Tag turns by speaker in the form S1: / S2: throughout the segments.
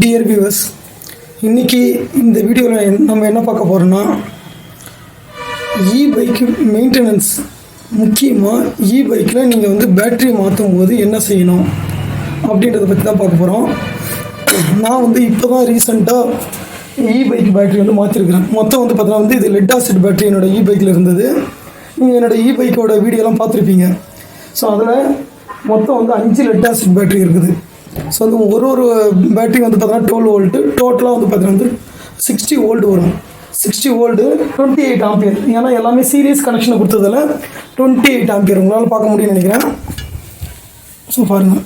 S1: Dear viewers இன்றைக்கி இந்த வீடியோவில் நம்ம என்ன பார்க்க போகிறோன்னா இ பைக்கு மெயின்டெனன்ஸ் முக்கியமாக இ பைக்கில் நீங்கள் வந்து பேட்டரி மாற்றும் போது என்ன செய்யணும் அப்படின்றத பற்றி தான் பார்க்க போகிறோம் நான் வந்து இப்போ தான் ரீசெண்டாக இ பைக் பேட்டரி வந்து மாற்றிருக்கிறேன் மொத்தம் வந்து பார்த்தீங்கன்னா வந்து இது லெட் ஆசிட் பேட்டரி என்னோடய இ பைக்கில் இருந்தது. நீங்கள் என்னோட இ பைக்கோட வீடியோலாம் பார்த்துருப்பீங்க. ஸோ அதில் மொத்தம் வந்து அஞ்சு லெட் ஆசிட் பேட்டரி இருக்குது. ஸோ வந்து ஒரு ஒரு பேட்டரி வந்து பார்த்தீங்கன்னா டுவெல் வோல்ட்டு டோட்டலாக வந்து பார்த்தீங்கன்னா வந்து சிக்ஸ்டி வோல்ட் வரும். Sixty volt twenty eight ampere ஏன்னா எல்லாமே சீரியஸ் கனெக்ஷனை கொடுத்ததில் டுவெண்ட்டி எயிட் ஆம்பியர் உங்களால் பார்க்க முடியும்னு நினைக்கிறேன். ஸோ பாருங்கள்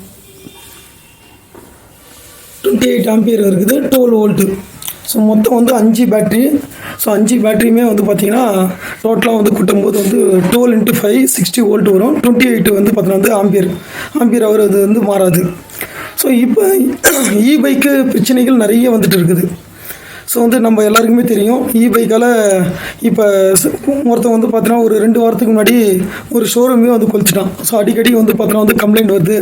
S1: டுவெண்ட்டி எயிட் ஆம்பியர் இருக்குது டுவெல் வோல்ட்டு ஸோ மொத்தம் வந்து அஞ்சு பேட்ரி ஸோ அஞ்சு பேட்டரியுமே வந்து பார்த்தீங்கன்னா டோட்டலாக வந்து கூட்டும்போது வந்து twelve into five sixty volt வரும். டுவெண்ட்டி எயிட் வந்து பார்த்தீங்கன்னா வந்து ஆம்பியர் ஆம்பியர் அவர் அது வந்து மாறாது. ஸோ இப்போ இ பைக்கு பிரச்சனைகள் நிறைய வந்துட்டு இருக்குது. ஸோ வந்து நம்ம எல்லாருக்குமே தெரியும். இ பைக்கால் இப்போ ஒருத்தன் வந்து பார்த்தீங்கன்னா ஒரு ரெண்டு வாரத்துக்கு முன்னாடி ஒரு ஷோரூமே வந்து கொலிச்சிட்டான் ஸோ அடிக்கடி வந்து பார்த்தீங்கன்னா வந்து கம்ப்ளைண்ட் வருது.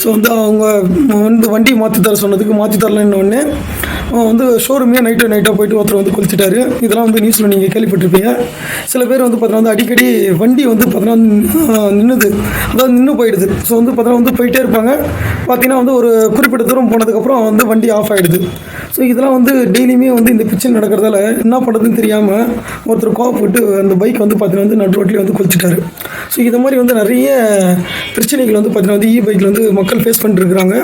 S1: ஸோ வந்து அவங்க வந்து வண்டி மாற்றி தர சொன்னதுக்கு மாற்றி தரலன்னு உடனே அவன் வந்து ஷோரூமே நைட்டாக நைட்டாக போயிட்டு ஒருத்தர் வந்து கொலிச்சிட்டாரு இதெல்லாம் வந்து நியூஸில் நீங்கள் கேள்விப்பட்டிருப்பீங்க. சில பேர் வந்து பார்த்தீங்கன்னா வந்து அடிக்கடி வண்டி வந்து பார்த்தீங்கன்னா நின்றுது அதாவது நின்று போயிடுது. ஸோ வந்து பார்த்தீங்கன்னா வந்து போயிட்டே இருப்பாங்க. பார்த்தீங்கன்னா வந்து ஒரு குறிப்பிட்ட தூரம் போனதுக்கப்புறம் வந்து வண்டி ஆஃப் ஆகிடுது ஸோ இதெல்லாம் வந்து டெய்லியுமே வந்து இந்த பிரச்சனை நடக்கிறதால என்ன பண்ணுறதுன்னு தெரியாமல் ஒருத்தர் கோவப்பட்டு அந்த பைக் வந்து பார்த்தீங்கன்னா வந்து நடு ரோட்லேயே வந்து கொளுச்சிட்டாரு. ஸோ இது மாதிரி வந்து நிறைய பிரச்சனைகள் வந்து பார்த்தீங்கன்னா வந்து இ பைக்கில் வந்து மக்கள் ஃபேஸ் பண்ணிட்டுருக்குறாங்க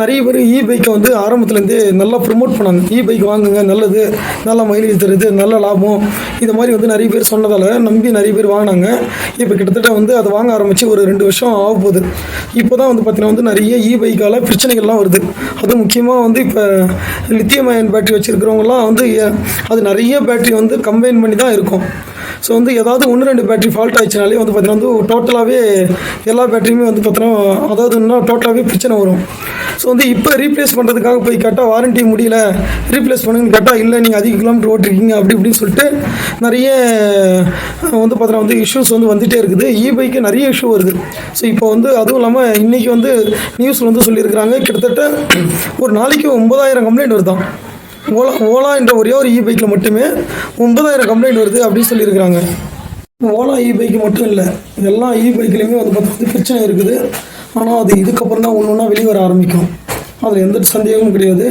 S1: நிறைய பேர் இ பைக்கை வந்து ஆரம்பத்துலேருந்தே நல்லா ப்ரொமோட் பண்ணாங்க இ பைக் வாங்குங்க நல்லது நல்ல மைலேஜ் தருது நல்ல லாபம். இது மாதிரி வந்து நிறைய பேர் சொன்னதால் நம்பி நிறைய பேர் வாங்கினாங்க. இப்போ கிட்டத்தட்ட வந்து அதை வாங்க ஆரம்பித்து ஒரு ரெண்டு வருஷம் ஆக போகுது. இப்போ தான் வந்து பார்த்தீங்கன்னா வந்து நிறைய இ பைக்கால் பிரச்சனைகள்லாம் வருது. அதுவும் முக்கியமாக வந்து இப்போ லித்தியம் அயன் பேட்டரி வச்சுருக்கிறவங்கலாம் வந்து அது நிறைய பேட்டரி வந்து கம்பைன் பண்ணி தான் இருக்கும். ஸோ வந்து ஏதாவது ஒன்று ரெண்டு பேட்டரி ஃபால்ட் ஆயிடுச்சுனாலே வந்து பார்த்தீங்கன்னா வந்து டோட்டலாகவே எல்லா பேட்டரியுமே வந்து பார்த்தீங்கன்னா அதாவது இன்னும் டோட்டலாகவே பிரச்சனை வரும். ஸோ வந்து இப்போ ரீப்ளேஸ் பண்ணுறதுக்காக போய் கேட்டால் வாரண்டி முடியல ரீப்ளேஸ் பண்ணுங்கன்னு கேட்டால் இல்லை நீங்கள் அதிக கிலோமீட்டர் ஓட்டிருக்கீங்க அப்படி இப்படின்னு சொல்லிட்டு நிறைய வந்து பார்த்தீங்கன்னா வந்து இஷ்யூஸ் வந்து வந்துகிட்டே இருக்குது. இ பைக்கு நிறைய இஷ்யூ வருது. ஸோ இப்போ வந்து அதுவும் இல்லாமல் இன்றைக்கி வந்து நியூஸில் வந்து சொல்லியிருக்கிறாங்க கிட்டத்தட்ட ஒரு நாளைக்கு ஒன்பதாயிரம் கம்ப்ளைண்ட் வருதான் ஓலா ஓலா என்ற ஒரே ஒரு இ பைக்கில் மட்டுமே ஒன்பதாயிரம் கம்ப்ளைண்ட் வருது அப்படின்னு சொல்லியிருக்கிறாங்க. ஓலா இ பைக்கு மட்டும் இல்லை எல்லா இ பைக்லேயுமே வந்து பார்த்தா பிரச்சனை இருக்குது. ஆனால் அது இதுக்கப்புறம் தான் ஒன்று ஒன்றா வெளியே வர ஆரம்பிக்கும். அதில் எந்த சந்தேகமும் கிடையாது.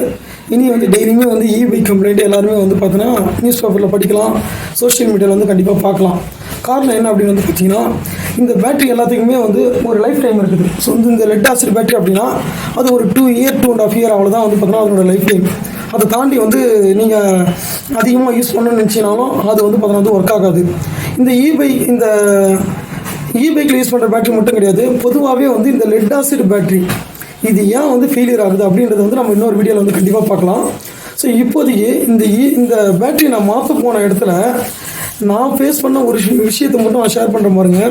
S1: இனி வந்து டெய்லியுமே வந்து இ பைக் கம்ப்ளைண்ட் எல்லாருமே வந்து பார்த்தீங்கன்னா நியூஸ் பேப்பரில் படிக்கலாம் சோஷியல் மீடியாவில் வந்து கண்டிப்பாக பார்க்கலாம். காரணம் என்ன அப்படின்னு வந்து பார்த்தீங்கன்னா இந்த பேட்டரி எல்லாத்துக்குமே வந்து ஒரு லைஃப் டைம் இருக்குது. ஸோ வந்து இந்த லெட் ஆசிட் பேட்டரி அப்படின்னா அது ஒரு two year two and half year அவ்வளோதான் வந்து பார்த்தீங்கன்னா அதனோட லைஃப் டைம் அதை தாண்டி வந்து நீங்கள் அதிகமாக யூஸ் பண்ணணும்னு நினச்சினாலும் அது வந்து பார்த்தீங்கன்னா வந்து ஒர்க் ஆகாது. இந்த இபைக் இந்த இபைக்கில் யூஸ் பண்ணுற பேட்டரி மட்டும் கிடையாது. பொதுவாகவே வந்து இந்த லெட் ஆசிட் பேட்டரி இது ஏன் வந்து ஃபெயிலியர் ஆகுது அப்படின்றத வந்து நம்ம இன்னொரு வீடியோவில் வந்து கண்டிப்பாக பார்க்கலாம். ஸோ இப்போதைக்கு இந்த இ இந்த பேட்டரி நான் மாற்ற போன இடத்துல நான் ஃபேஸ் பண்ண ஒரு விஷயத்தை மட்டும் நான் ஷேர் பண்ணுற பாருங்க.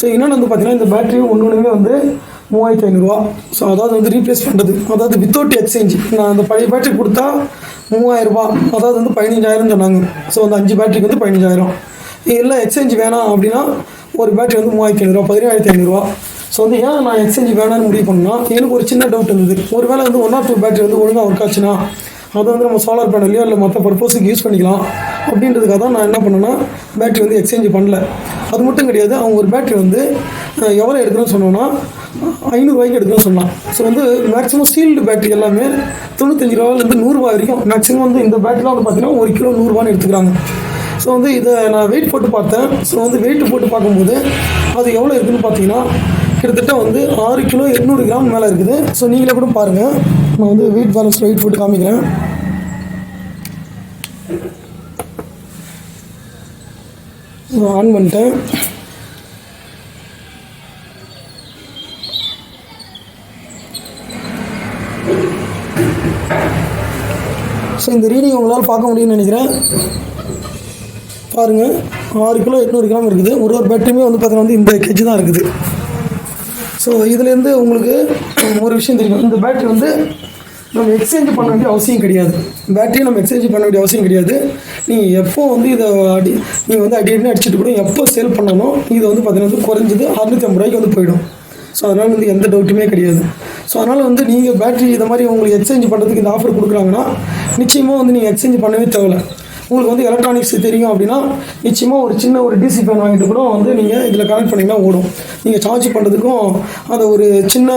S1: ஸோ என்னென்னு வந்து பார்த்தீங்கன்னா இந்த பேட்டரி ஒன்று ஒன்றுமே வந்து மூவாயிரத்தி ஐநூறுரூவா ஸோ அதாவது வந்து ரீப்ளேஸ் பண்ணுறது அதாவது வித்தவுட் எக்ஸ்சேஞ்ச் நான் அந்த பழைய பேட்டரி கொடுத்தா மூவாயிரரூபா. அதாவது வந்து பதினஞ்சாயிரம் சொன்னாங்க. ஸோ அந்த அஞ்சு பேட்டரிக்கு வந்து பதினஞ்சாயிரம். இல்லை எக்ஸ்சேஞ்ச் வேணாம் அப்படின்னா ஒரு பேட்டரி வந்து மூவாயிரத்தி ஐநூறுரூவா பதினேழாயிரத்தி ஐநூறுரூவா ஸோ வந்து ஏன் நான் எக்ஸ்சேஞ்ச் வேணாம்னு முடிவு பண்ணால் எனக்கு ஒரு சின்ன டவுட் இருந்தது. ஒரு வேளை வந்து ஒன் ஆர் டூ பேட்டரி வந்து ஒழுங்காக ஒர்க் ஆச்சுன்னா அதை வந்து நம்ம சோலார் பேனல்லையோ இல்லை மற்ற பர்பஸுக்கு யூஸ் பண்ணிக்கலாம். அப்படின்றதுக்காக தான் நான் என்ன பண்ணேன்னா பேட்ரி வந்து எக்ஸ்சேஞ்ச் பண்ணல. அது மட்டும் கிடையாது அவங்க ஒரு பேட்ரி வந்து எவ்வளோ எடுக்கணும்னு சொன்னோன்னா ஐநூறுரூவாய்க்கு எடுக்கணும்னு சொன்னான். ஸோ வந்து மேக்ஸிமம் சீல்டு பேட்டரி எல்லாமே தொண்ணூத்தஞ்சு ரூபாயிலேருந்து நூறுரூவா வரைக்கும். மேக்ஸிமம் வந்து இந்த பேட்டரிலாம் வந்து பார்த்தீங்கன்னா ஒரு கிலோ நூறுரூவான்னு எடுத்துக்கிறாங்க. ஸோ வந்து இதை நான் வெயிட் போட்டு பார்த்தேன். ஸோ வந்து வெயிட் போட்டு பார்க்கும்போது அது எவ்வளோ இருக்குதுன்னு பார்த்தீங்கன்னா கிட்டத்தட்ட வந்து ஆறு கிலோ எட்நூறு கிராம் மேலே இருக்குது. ஸோ நீங்களே கூட பாருங்கள் நான் வந்து வெயிட் பேலன்ஸ் வெயிட் போட்டு காமிக்கிறேன். ஆன் பண்ணிட்டேன். ஸோ இந்த ரீடிங் உங்களால் பார்க்க முடியும்னு நினைக்கிறேன். பாருங்கள் ஆறு கிலோ எட்நூறு கிராம் இருக்குது. ஒரு ஒரு பேட்டரியுமே வந்து பார்த்தீங்கன்னா வந்து இந்த கேஜி தான் இருக்குது. ஸோ இதுலேருந்து உங்களுக்கு ஒரு விஷயம் தெரியும். இந்த பேட்ரி வந்து நம்ம எக்ஸ்சேஞ்ச் பண்ண வேண்டிய அவசியம் கிடையாது. பேட்டரியை நம்ம எக்ஸ்சேஞ்ச் பண்ண வேண்டிய அவசியம் கிடையாது. நீங்கள் எப்போ வந்து இதை அடி நீங்கள் வந்து அடி அடி அடிச்சுட்டு கூட எப்போ சேல் பண்ணாலும் இது வந்து பார்த்தீங்கன்னா வந்து குறைஞ்சது அறுநூற்றி ஐம்பது ரூபாய்க்கு வந்து போயிடும். ஸோ அதனால் வந்து எந்த டவுட்டுமே கிடையாது. ஸோ அதனால் வந்து நீங்கள் பேட்டரி இதை மாதிரி உங்களுக்கு எக்ஸ்சேஞ்ச் பண்ணுறதுக்கு இந்த ஆஃபர் கொடுக்குறாங்கன்னா நிச்சயமாக வந்து நீங்கள் எக்ஸ்சேஞ்ச் பண்ணவே தேவையில்ல. உங்களுக்கு வந்து எலக்ட்ரானிக்ஸ் தெரியும் அப்படின்னா நிச்சயமாக ஒரு சின்ன ஒரு டிசி ஃபேன் வாங்கிட்டு கூட வந்து நீங்கள் இதில் கனெக்ட் பண்ணிங்கன்னா ஓடும். நீங்கள் சார்ஜ் பண்ணுறதுக்கும் அதை ஒரு சின்ன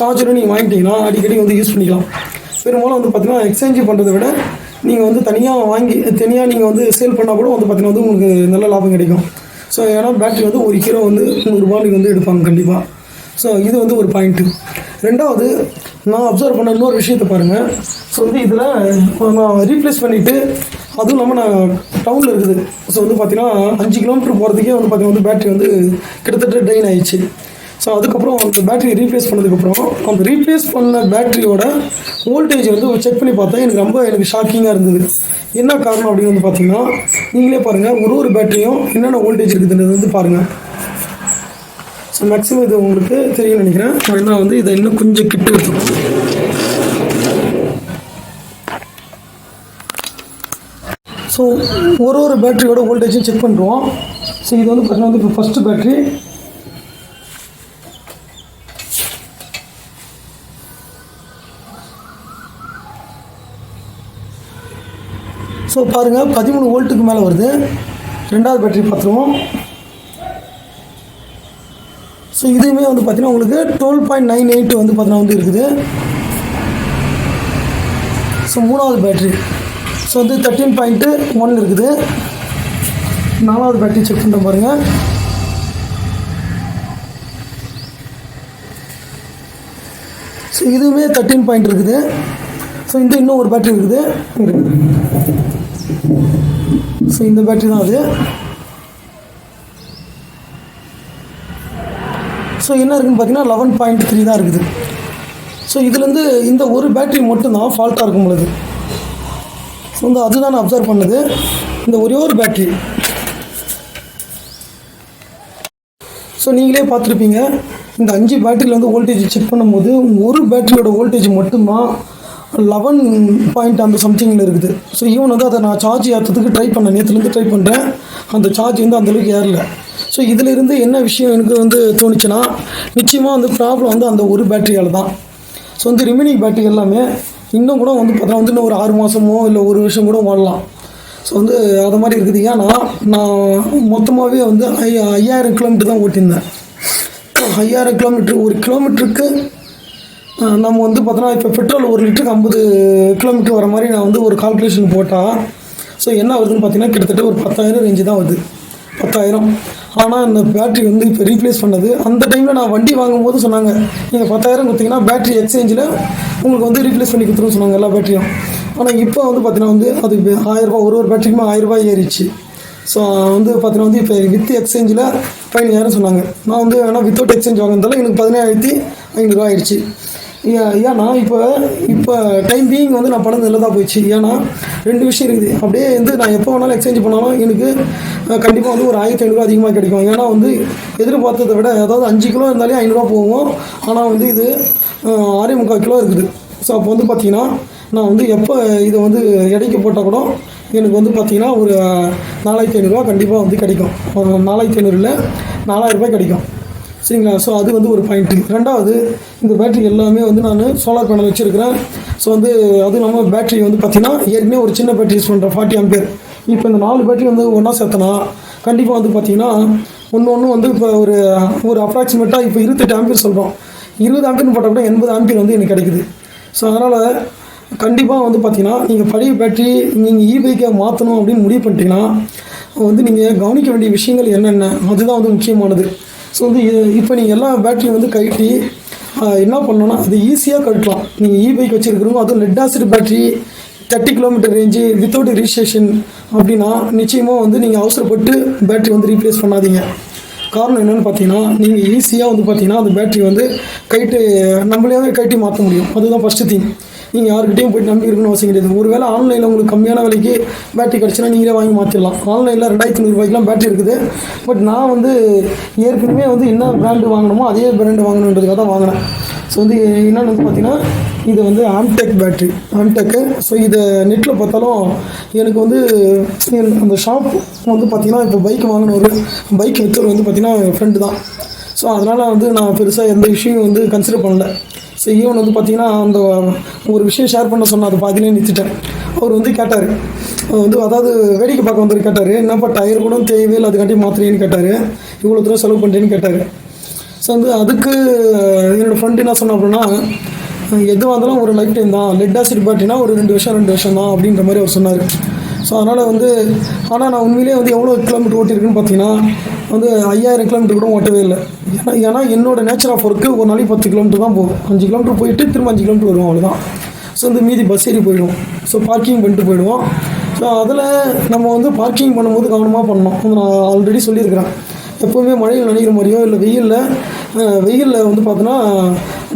S1: சார்ஜரும் நீங்கள் வாங்கிட்டீங்கன்னா அடிக்கடி வந்து யூஸ் பண்ணிக்கலாம். பெரும்பாலும் வந்து பார்த்தீங்கன்னா எக்ஸ்சேஞ்ச் பண்ணுறதை விட நீங்கள் வந்து தனியாக வாங்கி தனியாக நீங்கள் வந்து சேல் பண்ணால் கூட வந்து பார்த்தீங்கன்னா வந்து உங்களுக்கு நல்ல லாபம் கிடைக்கும். ஸோ ஏன்னா பேட்ரி வந்து ஒரு கிலோ வந்து நூறுரூபாய்க்கு வந்து எடுப்பாங்க கண்டிப்பாக ஸோ இது வந்து ஒரு பாயிண்ட்டு ரெண்டாவது நான் அப்சர்வ் பண்ண இன்னொரு விஷயத்தை பாருங்கள் ஸோ வந்து இதில் நான் ரீப்ளேஸ் பண்ணிவிட்டு அதுவும் இல்லாமல் நான் டவுனில் இருக்குது. ஸோ வந்து பார்த்தீங்கன்னா அஞ்சு கிலோமீட்டர் போகிறதுக்கே வந்து பார்த்தீங்கன்னா வந்து பேட்டரி வந்து கிட்டத்தட்ட ட்ரெயின் ஆயிடுச்சு. ஸோ அதுக்கப்புறம் அந்த பேட்டரி ரீப்ளேஸ் பண்ணதுக்கப்புறம் அந்த ரீப்ளேஸ் பண்ண பேட்டரியோட வோல்டேஜ் வந்து செக் பண்ணி பார்த்தா எனக்கு ரொம்ப எனக்கு ஷாக்கிங்காக இருந்தது. என்ன காரணம் அப்படின்னு வந்து பார்த்தீங்கன்னா நீங்களே பாருங்கள் ஒரு ஒரு பேட்டரியும் என்னென்ன வோல்டேஜ் இருக்குதுன்றது வந்து பாருங்கள் ஸோ மேக்ஸிமம் இது உங்களுக்கு தெரியும்னு நினைக்கிறேன். நான் வந்து இதை இன்னும் கொஞ்சம் கிட்ட எடுத்துக்கணும் ஸோ ஒரு ஒரு பேட்டரியோட வோல்டேஜும் செக் பண்ணுறோம் ஸோ இது வந்து பார்த்தீங்கன்னா வந்து இப்போ ஃபஸ்ட்டு பேட்ரி ஸோ பாருங்கள் பதிமூணு வோல்ட்டுக்கு மேலே வருது. ரெண்டாவது பேட்டரி பார்த்துருவோம் ஸோ இதுவுமே வந்து பார்த்தீங்கன்னா உங்களுக்கு டுவெல் பாயிண்ட் நைன் எயிட் வந்து பார்த்தீங்கன்னா வந்து இருக்குது. ஸோ மூணாவது பேட்ரி ஸோ வந்து தேர்ட்டீன் பாயிண்ட்டு ஒன் இருக்குது. நாலாவது பேட்டரி செக் பண்ணுற பாருங்கள் ஸோ இதுவுமே தேர்ட்டீன் பாயிண்ட் இருக்குது. ஸோ இந்த இன்னும் ஒரு பேட்டரி இருக்குது. ஸோ இந்த பேட்டரி தான் அது. ஸோ என்ன இருக்குன்னு பார்த்தீங்கன்னா லெவன் பாயிண்ட் த்ரீ தான் இருக்குது. ஸோ இதுலேருந்து இந்த ஒரு பேட்டரி மட்டும்தான் ஃபால்ட்டாக இருக்கும் பொழுது. ஸோ வந்து அதுதான் நான் அப்சர்வ் பண்ணது. இந்த ஒரே ஒரு பேட்டரி ஸோ நீங்களே பார்த்துருப்பீங்க. இந்த அஞ்சு பேட்டரியில் வந்து வோல்டேஜ் செக் பண்ணும்போது ஒரு பேட்டரியோட வோல்டேஜ் மட்டும்தான் லெவன் பாயிண்ட் அந்த சம்திங்கில் இருக்குது. ஸோ ஈவன் வந்து அதை நான் சார்ஜ் ஏற்றுறதுக்கு ட்ரை பண்ணேன். நேற்றுலேருந்து ட்ரை பண்ணுறேன் அந்த சார்ஜ் வந்து அந்தளவுக்கு ஏறல. ஸோ இதிலிருந்து என்ன விஷயம் எனக்கு வந்து தோணுச்சுன்னா நிச்சயமாக வந்து ப்ராப்ளம் வந்து அந்த ஒரு பேட்டரியால் தான். ஸோ வந்து ரிமைனிங் பேட்டரி எல்லாமே இன்னும் கூட வந்து பார்த்தா வந்து இன்னும் ஒரு ஆறு மாதமோ இல்லை ஒரு வருஷம் கூட ஓடலாம். ஸோ வந்து அது மாதிரி இருக்குது. ஏன்னா நான் மொத்தமாகவே வந்து ஐயா ஐயாயிரம் கிலோமீட்டர் தான் ஓட்டியிருந்தேன். ஐயாயிரம் கிலோமீட்டர் ஒரு கிலோமீட்டருக்கு நம்ம வந்து பார்த்தோன்னா இப்போ பெட்ரோல் ஒரு லிட்டருக்கு ஐம்பது கிலோமீட்டர் வர மாதிரி நான் வந்து ஒரு கால்குலேஷன் போட்டால் ஸோ என்ன வருதுன்னு பார்த்தீங்கன்னா கிட்டத்தட்ட ஒரு பத்தாயிரம் ரேஞ்சு தான் வருது. பத்தாயிரம். ஆனால் இந்த பேட்டரி வந்து இப்போ ரீப்ளேஸ் பண்ணது. அந்த டைமில் நான் வண்டி வாங்கும்போது சொன்னாங்க நீங்கள் பத்தாயிரம் கொடுத்தீங்கன்னா பேட்டரி எக்ஸ்சேஞ்சில் உங்களுக்கு வந்து ரீப்ளேஸ் பண்ணி கொடுத்துருன்னு சொன்னாங்க எல்லா பேட்டரியும் ஆனால் இப்போ வந்து பார்த்தீங்கன்னா வந்து அது ஆயிரரூபா ஒரு ஒரு பேட்டரிக்குமே ஆயிரரூபா ஏறிச்சு ஸோ வந்து பார்த்தீங்கன்னா வந்து இப்போ வித் எக்ஸ்சேஞ்சில் பதினஞ்சாயிரம் சொன்னாங்க. நான் வந்து ஆனால் வித்தவுட் எக்ஸ்சேஞ்ச் வாங்கினதால எனக்கு பதினேழாயிரத்தி ஐநூறுரூவா ஆயிடுச்சு. ஏன்னா இப்போ இப்போ டைம் பீயிங் வந்து நான் பணம் நல்லதாக போயிடுச்சு. ஏன்னா ரெண்டு விஷயம் இருக்குது. அப்படியே வந்து நான் எப்போ வேணாலும் எக்ஸ்சேஞ்ச் பண்ணாலும் எனக்கு கண்டிப்பாக வந்து ஒரு ஆயிரத்தி ஐநூறுரூவா அதிகமாக கிடைக்கும். ஏன்னா வந்து எதிர்பார்த்ததை விட அதாவது அஞ்சு கிலோ இருந்தாலே ஐநூறுரூவா போகும். ஆனால் வந்து இது அஹ், ஆறே முக்கால் கிலோ இருக்குது. ஸோ அப்போ வந்து பார்த்தீங்கன்னா நான் வந்து எப்போ இதை வந்து எடைக்கு போட்டால் கூட எனக்கு வந்து பார்த்தீங்கன்னா ஒரு நாலாயிரத்தி ஐநூறுரூவா கண்டிப்பாக வந்து கிடைக்கும். ஒரு நாலாயிரத்தி ஐநூறுல நாலாயிரம் ரூபாய் கிடைக்கும். சரிங்களா? ஸோ அது வந்து ஒரு பாயிண்ட்டு ரெண்டாவது இந்த பேட்டரி எல்லாமே வந்து நான் சோலார் பேனல் வச்சுருக்கிறேன். ஸோ வந்து அதுவும் இல்லாமல் பேட்டரி வந்து பார்த்திங்கன்னா ஏற்கனவே ஒரு சின்ன பேட்டரி யூஸ் பண்ணுறேன் ஃபார்ட்டி ஆம்பியர் இப்போ இந்த நாலு பேட்டரி வந்து ஒன்றா சேர்த்தனா கண்டிப்பாக வந்து பார்த்தீங்கன்னா ஒன்று ஒன்று வந்து இப்போ ஒரு ஒரு அப்ராக்சிமேட்டாக இப்போ இருபத்தெட்டு ஆம்பியர் சொல்கிறோம் இருபது ஆம்பியர்னு போட்டால் கூட எண்பது ஆம்பியர் வந்து எனக்கு கிடைக்குது. ஸோ அதனால் கண்டிப்பாக வந்து பார்த்திங்கன்னா நீங்கள் பழைய பேட்டரி நீங்கள் இபைக்கை மாற்றணும் அப்படின்னு முடிவு பண்ணிட்டீங்கன்னா வந்து நீங்கள் கவனிக்க வேண்டிய விஷயங்கள் என்னென்ன? அதுதான் வந்து முக்கியமானது. ஸோ வந்து இது- இப்போ நீங்கள் எல்லா பேட்டரியும் வந்து கழட்டி என்ன பண்ணோன்னா அது ஈஸியாக கழட்டலாம். நீங்கள் இ பைக் வச்சுருக்கிறவங்க அதுவும் lead acid battery thirty kilometre range without registration அப்படின்னா நிச்சயமாக வந்து நீங்கள் அவசரப்பட்டு பேட்டரி வந்து ரீப்ளேஸ் பண்ணாதீங்க. காரணம் என்னென்னு பார்த்தீங்கன்னா நீங்கள் ஈஸியாக வந்து பார்த்தீங்கன்னா அந்த பேட்டரி வந்து கைட்டு நம்மளே கைட்டி மாற்ற முடியும். அதுதான் ஃபஸ்ட்டு திங் நீங்கள் யாருக்கிட்டையும் போயிட்டு நம்பி இருக்கணும்னு அவசியம் கிடையாது. ஒருவேளை ஆன்லைனில் உங்களுக்கு கம்மியான விலைக்கு பேட்டரி கிடச்சினா நீங்களே வாங்கி மாற்றிடலாம் ஆன்லைனில் ரெண்டாயிரத்தி நூறுபாய்க்குலாம் பேட்டரி இருக்குது. பட் நான் வந்து ஏற்கனவே வந்து என்ன பிராண்டு வாங்கணுமோ அதே பிராண்டு வாங்கணுன்றதுக்காக தான் வாங்கினேன். ஸோ வந்து என்னென்னு வந்து பார்த்தீங்கன்னா இது வந்து ஆம்டெக் பேட்ரி ஆம்டெக்கு ஸோ இதை நெட்டில் பார்த்தாலும் எனக்கு வந்து அந்த ஷாப் வந்து பார்த்தீங்கன்னா இப்போ பைக் வாங்கின ஒரு பைக் விற்றவர் வந்து பார்த்தீங்கன்னா ஃப்ரெண்டு தான். ஸோ அதனால் வந்து நான் பெருசாக எந்த இஷ்யூ வந்து கன்சிடர் பண்ணல. ஸோ ஈவன் வந்து பார்த்தீங்கன்னா அந்த ஒரு விஷயம் ஷேர் பண்ண சொன்ன அது பாதியிலே நிறுத்திட்டேன் அவர் வந்து கேட்டார். வந்து அதாவது வேடிக்கை பார்க்க வந்து கேட்டார். என்னப்பா டயர் கூட தேவையில்லை அதுக்காண்டி மாத்திரைன்னு கேட்டார். இவ்வளோ தூரம் செலவு பண்ணுறேன்னு கேட்டார். ஸோ வந்து அதுக்கு என்னோடய ஃப்ரெண்டு என்ன சொன்ன அப்படின்னா எதுவாக இருந்தாலும் ஒரு லைஃப் டைம் தான் லெட் ஆசிட் பேட்டரினா ஒரு ரெண்டு வருஷம் ரெண்டு வருஷம் தான் அப்படின்ற மாதிரி அவர் சொன்னார். ஸோ அதனால் வந்து ஆனால் நான் உண்மையிலேயே வந்து எவ்வளோ கிலோமீட்டர் ஓட்டியிருக்குன்னு பார்த்தீங்கன்னா வந்து ஐயாயிரம் கிலோமீட்டர் கூட ஓட்டவே இல்லை. ஏன்னா ஏன்னா என்னோட நேச்சர் ஆஃப் ஒர்க்கு ஒரு நாளைக்கு பத்து கிலோமீட்டர் தான் போகும். அஞ்சு கிலோமீட்டர் போயிட்டு திரும்ப அஞ்சு கிலோமீட்டர் வருவோம் அவ்வளோதான் ஸோ வந்து மீதி பஸ் ஏறி போயிடுவோம். ஸோ பார்க்கிங் பண்ணிட்டு போயிடுவோம். ஸோ அதில் நம்ம வந்து பார்க்கிங் பண்ணும்போது கவனமாக பண்ணணும். அது நான் ஆல்ரெடி சொல்லியிருக்கிறேன். எப்போவுமே மழையில் நனைகிற மாதிரியோ இல்லை வெயிலில் வெயிலில் வந்து பார்த்தோன்னா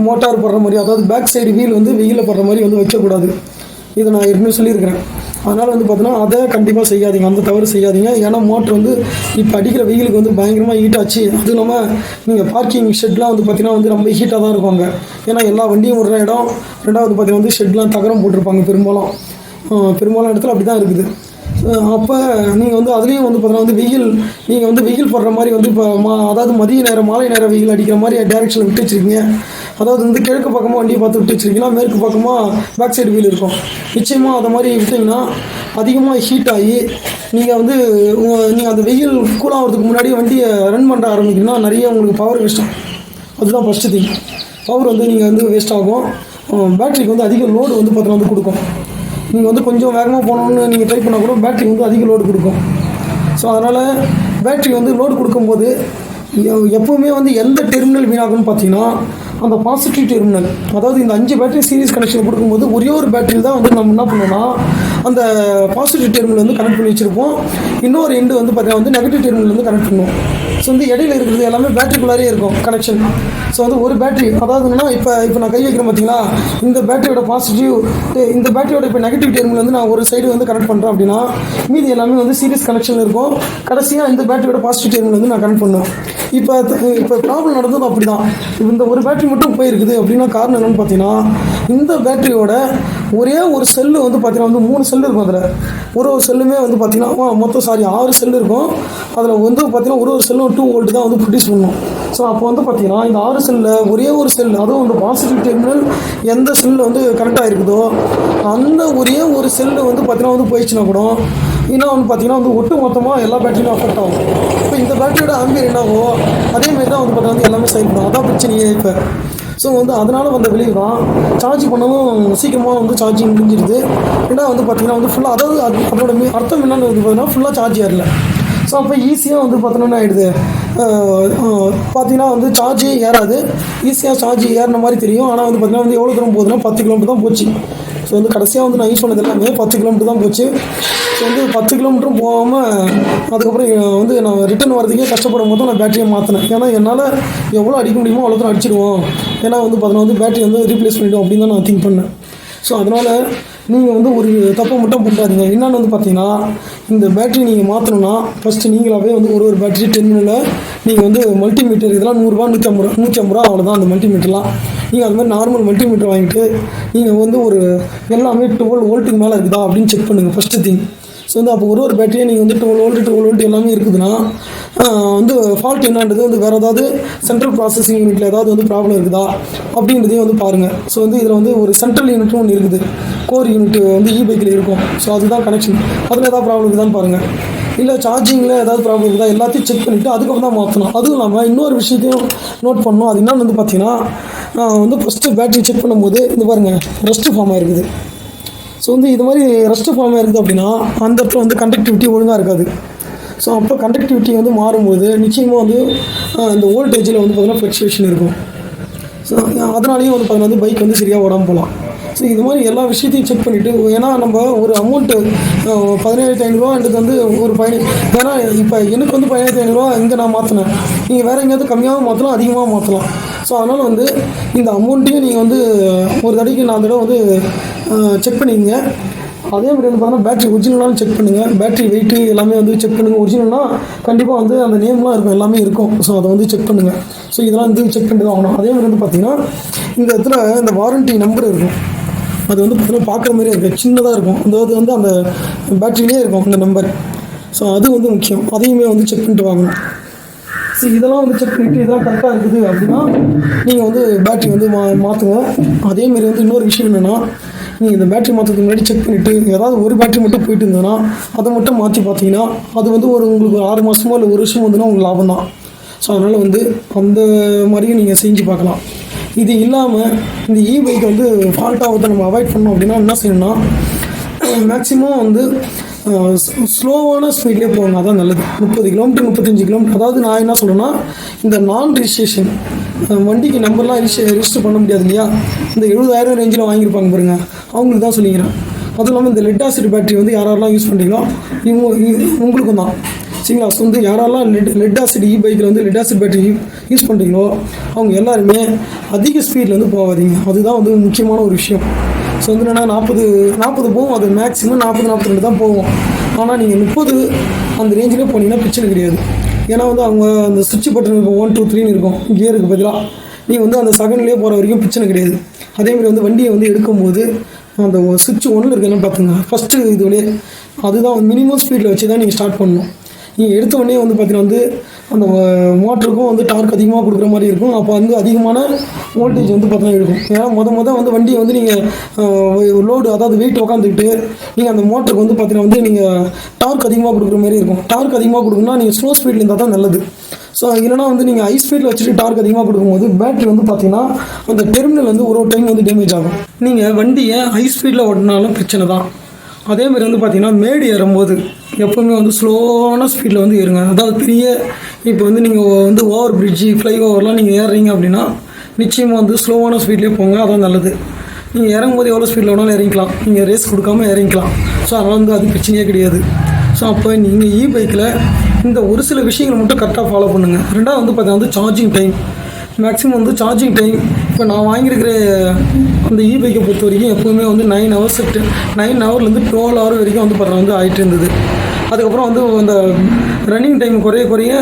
S1: மோட்டார் படுற மாதிரி அதாவது பேக் சைடு வீல் வந்து வெயிலில் படுற மாதிரி வந்து வைக்கக்கூடாது. இதை நான் ஏற்கனவே சொல்லியிருக்கிறேன். அதனால் வந்து பார்த்தீங்கன்னா அதை கண்டிப்பாக செய்யாதீங்க. அந்த தவறு செய்யாதீங்க. ஏன்னா மோட்ரு வந்து இப்போ அடிக்கிற வெயிலுக்கு வந்து பயங்கரமாக ஹீட் ஆச்சு. அதுவும் இல்லாமல் நீங்கள் பார்க்கிங் ஷெட்லாம் வந்து பார்த்தீங்கன்னா வந்து ரொம்ப ஹீட்டாக தான் இருக்கும் அங்கே. ஏன்னா எல்லா வண்டியும் விடுற இடம். ரெண்டாவது பார்த்தீங்கன்னா வந்து ஷெட்லாம் தகரம் போட்டிருப்பாங்க பெரும்பாலும். பெரும்பாலும் பெரும்பாலான இடத்துல அப்படி தான் இருக்குது. அப்போ நீங்கள் வந்து அதுலேயும் வந்து பார்த்தீங்கன்னா வந்து வெயில் நீங்கள் வந்து வெயில் படுற மாதிரி வந்து இப்போ மா அதாவது மதிய நேரம் மாலை நேரம் வெயில் அடிக்கிற மாதிரி டேரெக்ஷனில் விட்டு வச்சிருக்கீங்க. அதாவது வந்து கிழக்கு பக்கமாக வண்டியை பார்த்து விட்டு வச்சிருக்கீங்கன்னா மேற்கு பக்கமாக பேக் சைடு வீல் இருக்கும். நிச்சயமாக அதை மாதிரி விட்டிங்கன்னா அதிகமாக ஹீட் ஆகி நீங்கள் வந்து நீங்கள் அந்த வெயில் கூல் ஆகிறதுக்கு முன்னாடி வண்டியை ரன் பண்ண ஆரம்பிக்கணும்னா நிறைய உங்களுக்கு பவர் கஷ்டம் அதுதான் ஃபஸ்ட்டு திங் பவர் வந்து நீங்கள் வந்து வேஸ்ட் ஆகும். பேட்டரிக்கு வந்து அதிக லோடு வந்து பார்த்தீங்கன்னா வந்து கொடுக்கும். நீங்கள் வந்து கொஞ்சம் வேகமாக போகணுன்னு நீங்கள் ட்ரை பண்ணால் கூட பேட்ரி வந்து அதிக லோடு கொடுக்கும். ஸோ அதனால் பேட்ரி வந்து லோடு கொடுக்கும்போது எப்போவுமே வந்து எந்த டெர்மினல் வீணாகும்னு பார்த்தீங்கன்னா அந்த பாசிட்டிவ் டெர்மினல் அதாவது இந்த அஞ்சு பேட்டரி சீரிஸ் கனெக்ஷன் கொடுக்கும்போது ஒரே ஒரு பேட்டரி தான் வந்து நம்ம என்ன பண்ணோம்னா அந்த பாசிட்டிவ் டெர்மினல் வந்து கனெக்ட் பண்ணி வச்சுருப்போம். இன்னொரு எண்டு வந்து பார்த்தீங்கன்னா வந்து நெகட்டிவ் டெர்மினல் வந்து கனெக்ட் பண்ணுவோம். ஸோ வந்து இடையில இருக்கிறது எல்லாமே பேட்டரிக்குள்ளாரே இருக்கும் கனெக்ஷன் ஸோ வந்து ஒரு பேட்டரி அதாவது என்னன்னா இப்போ இப்போ நான் கை வைக்கிறேன் பார்த்தீங்களா இந்த பேட்டரியோட பாசிட்டிவ் இந்த பேட்டரியோட இப்போ நெகட்டிவ் டெர்மினல் வந்து நான் ஒரு சைடு வந்து கனெக்ட் பண்ணுறேன் அப்படின்னா மீதி எல்லாமே வந்து சீரியஸ் கனெக்ஷன் இருக்கும். கடைசியாக இந்த பேட்டரியோட பாசிட்டிவ் டெர்மினல் வந்து நான் கனெக்ட் பண்ணுவேன். இப்போ இப்போ ப்ராப்ளம் நடந்தது அப்படி தான் இந்த ஒரு பேட்டரி மட்டும் போயிருக்குது அப்படின்னா காரணம் என்னென்னு பார்த்தீங்கன்னா இந்த பேட்டரியோட ஒரே ஒரு செல்லு வந்து பார்த்தீங்கன்னா வந்து மூணு செல்லு இருக்கும் அதில். ஒரு ஒரு செல்லுமே வந்து பார்த்தீங்கன்னா மொத்தம் சாரி ஆறு செல்லு இருக்கும். அதில் வந்து பார்த்தீங்கன்னா ஒரு ஒரு செல்லும் டூ வோல்ட் தான் வந்து ப்ரொடியூஸ் பண்ணும். ஸோ அப்போ வந்து பார்த்தீங்கன்னா இந்த ஆறு செல்லில் ஒரே ஒரு செல் அதுவும் வந்து பாசிட்டிவ் டெர்மினல் எந்த செல்லில் வந்து கரெக்டாக ஆகிருக்குதோ அந்த ஒரே ஒரு செல்லு வந்து பார்த்தீங்கன்னா வந்து போயிடுச்சுன்னா கூட இன்னும் வந்து பார்த்தீங்கன்னா வந்து ஒட்டு மொத்தமாக எல்லா பேட்டரியும் அஃபெக்ட் ஆகும். இப்போ இந்த பேட்டரியோட ஆம்பியர் என்னவோ அதே மாதிரி தான் வந்து பார்த்தீங்கன்னா வந்து எல்லாமே செயல்படும் அதான் பிரச்சனையே இப்போ. ஸோ வந்து அதனால் வந்த விளைவு தான். சார்ஜ் பண்ணவும் சீக்கிரமாக வந்து சார்ஜிங் முடிஞ்சிருது. ஏன்னா வந்து பார்த்தீங்கன்னா வந்து ஃபுல்லாக அதாவது அது அதோட அர்த்தம் என்னென்னு வந்து பார்த்தீங்கன்னா ஃபுல்லாக சார்ஜ் ஏறல. ஸோ அப்போ ஈஸியாக வந்து பார்த்தோன்னா ஆகிடுது பார்த்தீங்கன்னா வந்து சார்ஜே ஏறாது. ஈஸியாக சார்ஜ் ஏறின மாதிரி தெரியும். ஆனால் வந்து பார்த்தீங்கன்னா வந்து எவ்வளோ தூரம் போகுதுன்னா பத்து கிலோமீட்டர் தான் போச்சு. ஸோ வந்து கடைசியாக வந்து நான் யூஸ் பண்ணது எல்லாமே பத்து கிலோமீட்டர் தான் போச்சு. ஸோ வந்து பத்து கிலோமீட்டரும் போகாமல் அதுக்கப்புறம் வந்து நான் ரிட்டர்ன் வரதுக்கே கஷ்டப்படும் போது நான் பேட்டரியை மாற்றினேன் ஏன்னா என்னால் எவ்வளோ அடிக்க முடியுமோ அவ்வளோ தூரம் அடிச்சிடுவோம் ஏன்னா வந்து பார்த்தீங்கன்னா வந்து பேட்டரி வந்து ரீப்ளேஸ் பண்ணிவிடும் அப்படின்னு தான் நான் திங்க் பண்ணேன். ஸோ அதனால் நீங்கள் வந்து ஒரு தப்பை மட்டும் பண்ணுறாதீங்க என்னென்னு வந்து பார்த்தீங்கன்னா இந்த பேட்டரி நீங்கள் மாற்றணும்னா ஃபஸ்ட்டு நீங்களாகவே வந்து ஒரு ஒரு பேட்டரி டெர்மினலில் நீங்கள் வந்து மல்டிமீட்டர் இதெல்லாம் நூறுரூவா நூற்றம்பது ரூபா நூற்றம்பது ரூபா அவ்வளோதான் அந்த மல்டிமீட்டர்லாம் நீங்கள் அது மாதிரி நார்மல் மல்டிமீட்டர் வாங்கிட்டு நீங்கள் வந்து ஒரு எல்லாமே டுவெல் வோல்ட்டுக்கு மேலே இருக்குதா அப்படின்னு செக் பண்ணுங்கள் ஃபஸ்ட்டு திங் ஸோ வந்து அப்போ ஒரு ஒரு பேட்டரியே நீங்கள் வந்து டுவெல் வோல்ட் டுவெல் வோல்ட் எல்லாமே இருக்குதுன்னா வந்து ஃபால்ட் என்னன்றது வந்து வேறு ஏதாவது சென்ட்ரல் ப்ராசஸிங் யூனிட்டில் ஏதாவது வந்து ப்ராப்ளம் இருக்குதா? அப்படின்றதையும் வந்து பாருங்கள் ஸோ வந்து இதில் வந்து ஒரு சென்ட்ரல் யூனிட்டும் ஒன்று இருக்குது. கோர் யூனிட் வந்து இ பைக்கில் இருக்கும். ஸோ அதுதான் கனெக்ஷன் அதில் ஏதாவது ப்ராப்ளம் இருக்குதான்னு பாருங்கள் இல்லை சார்ஜிங்கில் ஏதாவது ப்ராப்ளம் இருக்குதா? எல்லாத்தையும் செக் பண்ணிவிட்டு அதுக்கப்புறம் தான் மாற்றணும் அதுவும் இல்லாமல் இன்னொரு விஷயத்தையும் நோட் பண்ணணும். அது என்னன்னு வந்து பார்த்தீங்கன்னா நான் வந்து ஃபஸ்ட்டு பேட்டரி செக் பண்ணும்போது இந்த பாருங்கள் ரெஸ்ட் ஃபார்ம் ஆகிருக்குது ஸோ வந்து இது மாதிரி ரெஸ்ட் ஃபார்மாக இருக்குது அப்படின்னா அந்த இடத்துல வந்து கண்டக்டிவிட்டி ஒழுங்காக இருக்காது. ஸோ அப்போ கண்டக்டிவிட்டி வந்து மாறும்போது நிச்சயமாக வந்து இந்த வோல்டேஜில் வந்து பார்த்தீங்கன்னா ஃப்ளக்சுவேஷன் இருக்கும். ஸோ அதனாலேயும் வந்து பார்த்தீங்கன்னா வந்து பைக் வந்து சரியாக உடம்பு போகலாம். ஸோ இது மாதிரி எல்லா விஷயத்தையும் செக் பண்ணிவிட்டு ஏன்னா நம்ம ஒரு அமௌண்ட்டு பதினேழாயிரத்தி ஐநூறுரூவான்றது வந்து ஒரு பயணி ஏன்னா இப்போ எனக்கு வந்து பதினேழாயிரத்தி ஐநூறுரூவா இங்கே நான் மாற்றினேன் நீங்கள் வேறு எங்கேயாவது கம்மியாகவும் மாற்றலாம் அதிகமாக மாற்றலாம் ஸோ அதனால் வந்து இந்த அமௌண்ட்டையும் நீங்கள் வந்து ஒரு தடவைக்கு நான் தடவை வந்து செக் பண்ணிக்கங்க. அதே மாதிரி வந்து பார்த்தீங்கன்னா பேட்ரி ஒரிஜினலாலும் செக் பண்ணுங்கள் பேட்ரி வெயிட்டு எல்லாமே வந்து செக் பண்ணுங்கள் ஒரிஜினல்னால் கண்டிப்பாக வந்து அந்த நேம்லாம் இருக்கும். எல்லாமே இருக்கும். ஸோ அதை வந்து செக் பண்ணுங்கள் ஸோ இதெல்லாம் வந்து செக் பண்ணிட்டு தான் ஆகணும். அதே மாதிரி வந்து பார்த்தீங்கன்னா இந்த இடத்துல இந்த வாரண்டி நம்பர் இருக்கும். அது வந்து பார்த்தீங்கன்னா பார்க்குற மாதிரியே இருக்குது சின்னதாக இருக்கும். அதாவது வந்து அந்த பேட்டரியிலே இருக்கும் அந்த நம்பர் ஸோ அது வந்து முக்கியம். அதையுமே வந்து செக் பண்ணிட்டு வாங்கணும். ஸோ இதெல்லாம் வந்து செக் பண்ணிட்டு இதெல்லாம் கரெக்டாக இருக்குது அப்படின்னா நீங்கள் வந்து பேட்டரி வந்து மா மாற்றுங்க அதேமாரி வந்து இன்னொரு விஷயம் என்னென்னா நீங்கள் இந்த பேட்டரி மாற்றுறதுக்கு முன்னாடி செக் பண்ணிவிட்டு ஏதாவது ஒரு பேட்டரி மட்டும் போயிட்டு இருந்ததுன்னா அதை மட்டும் மாற்றி பார்த்தீங்கன்னா அது வந்து ஒரு உங்களுக்கு ஒரு ஆறு மாதமோ இல்லை ஒரு வருஷம் வந்துன்னா உங்களுக்கு லாபம் தான். ஸோ அதனால் வந்து அந்த மாதிரியும் நீங்கள் செஞ்சு பார்க்கலாம். இது இல்லாமல் இந்த இ பைக் வந்து ஃபால்ட் ஆகிறத நம்ம அவாய்ட் பண்ணோம் அப்படின்னா என்ன செய்யணும்னா மேக்ஸிமம் வந்து ஸ்லோவான ஸ்பீட்லேயே போங்க அதான் நல்லது. முப்பது கிலோமீட்டர் முப்பத்தஞ்சு கிலோமீட்டர் அதாவது நான் என்ன சொல்லணும்னா இந்த நான் ரிஜிஸ்ட்ரேஷன் வண்டிக்கு நம்பர்லாம் ரிஜிஸ்டர் ரிஜிஸ்டர் பண்ண முடியாது இல்லையா? இந்த எழுபதாயிரம் ரேஞ்சில் வாங்கியிருப்பாங்க பாருங்க. அவங்களுக்கு தான் சொல்லிக்கிறேன். அதுவும் இல்லாமல் இந்த லெட் ஆசிட் பேட்டரி வந்து யாரெல்லாம் யூஸ் பண்ணுறீங்களோ இவங்க உங்களுக்கும் தான். சரிங்களா? ஸோ வந்து யாரெல்லாம் லெட் லெட் ஆசிட் இ பைக்கில் வந்து லெட் ஆசிட் பேட்டரி யூஸ் பண்ணுறீங்களோ அவங்க எல்லாருமே அதிக ஸ்பீடில் வந்து போகாதீங்க. அதுதான் வந்து முக்கியமான ஒரு விஷயம். ஸோ வந்து என்னன்னா நாற்பது நாற்பது போகும். அது மேக்ஸிமம் நாற்பது நாற்பத்தி ரெண்டு தான் போகும். ஆனால் நீங்கள் முப்பது அந்த ரேஞ்சிலே போனீங்கன்னா பிரச்சனை கிடையாது. ஏன்னா வந்து அவங்க அந்த சுவிட்ச் பட்டன் இருக்கும் ஒன் டூ த்ரீன்னு இருக்கும். கியருக்கு பதிலாக நீங்கள் வந்து அந்த செகண்ட்லேயே போகிற வரைக்கும் பிரச்சனை கிடையாது. அதேமாதிரி வந்து வண்டியை வந்து எடுக்கும்போது அந்த சுவிட்ச் ஒன்றில் இருக்குன்னு பார்த்துங்க ஃபஸ்ட்டு இதுலேயே அதுதான் மினிமம் ஸ்பீடில் வச்சு தான் நீங்கள் ஸ்டார்ட் பண்ணணும். நீங்கள் எடுத்த உடனே வந்து பார்த்தீங்கன்னா வந்து அந்த மோட்டருக்கும் வந்து டார்க் அதிகமாக கொடுக்குற மாதிரி இருக்கும். அப்போ வந்து அதிகமான வோல்டேஜ் வந்து பார்த்தீங்கன்னா இருக்கும். ஏன்னா மொதல் மொதல் வந்து வண்டியை வந்து நீங்கள் லோடு அதாவது வெயிட் உட்காந்துக்கிட்டு நீங்கள் அந்த மோட்டருக்கு வந்து பார்த்தீங்கன்னா வந்து நீங்கள் டார்க் அதிகமாக கொடுக்குற மாதிரி இருக்கும். டார்க் அதிகமாக கொடுக்கணும்னா நீங்கள் ஸ்லோ ஸ்பீடில் இருந்தால் தான் நல்லது. ஸோ இல்லைனா வந்து நீங்கள் ஹை ஸ்பீடில் வச்சுட்டு டார்க் அதிகமாக கொடுக்கும்போது பேட்டரி வந்து பார்த்தீங்கன்னா அந்த டெர்மினல் வந்து ஒரு ஒரு டைம் வந்து டேமேஜ் ஆகும். நீங்கள் வண்டியை ஹை ஸ்பீடில் ஓட்டினாலும் பிரச்சனை தான். அதே மாதிரி வந்து பார்த்தீங்கன்னா மேடு ஏறும்போது எப்போவுமே வந்து ஸ்லோவான ஸ்பீடில் வந்து ஏறுங்க. அதாவது பெரிய இப்போ வந்து நீங்கள் வந்து ஓவர் பிரிட்ஜி ஃப்ளைஓவர்லாம் நீங்கள் ஏறுறீங்க அப்படின்னா நிச்சயமாக வந்து ஸ்லோவான ஸ்பீட்லேயே போங்க. அதான் நல்லது. நீங்கள் இறங்கும்போது எவ்வளோ ஸ்பீடில் வேணாலும் இறங்கிக்கலாம். நீங்கள் ரேஸ் கொடுக்காம இறங்கிக்கலாம். ஸோ அதனால் வந்து அது பிரச்சனையே கிடையாது. ஸோ அப்போ நீங்கள் இ பைக்கில் இந்த ஒரு சில விஷயங்கள் மட்டும் கரெக்டாக ஃபாலோ பண்ணுங்கள் ரெண்டாவது வந்து பார்த்தீங்கன்னா வந்து சார்ஜிங் டைம் மேக்ஸிமம் வந்து சார்ஜிங் டைம் இப்போ நான் வாங்கியிருக்கிற அந்த இ பைக்கை பொறுத்த வரைக்கும் எப்போவுமே வந்து நைன் ஹவர்ஸ் நைன் ஹவர்லேருந்து டுவெல் ஹவர் வரைக்கும் வந்து பார்த்தா வந்து ஆகிட்டு இருந்தது. அதுக்கப்புறம் வந்து அந்த ரன்னிங் டைம் குறைய குறைய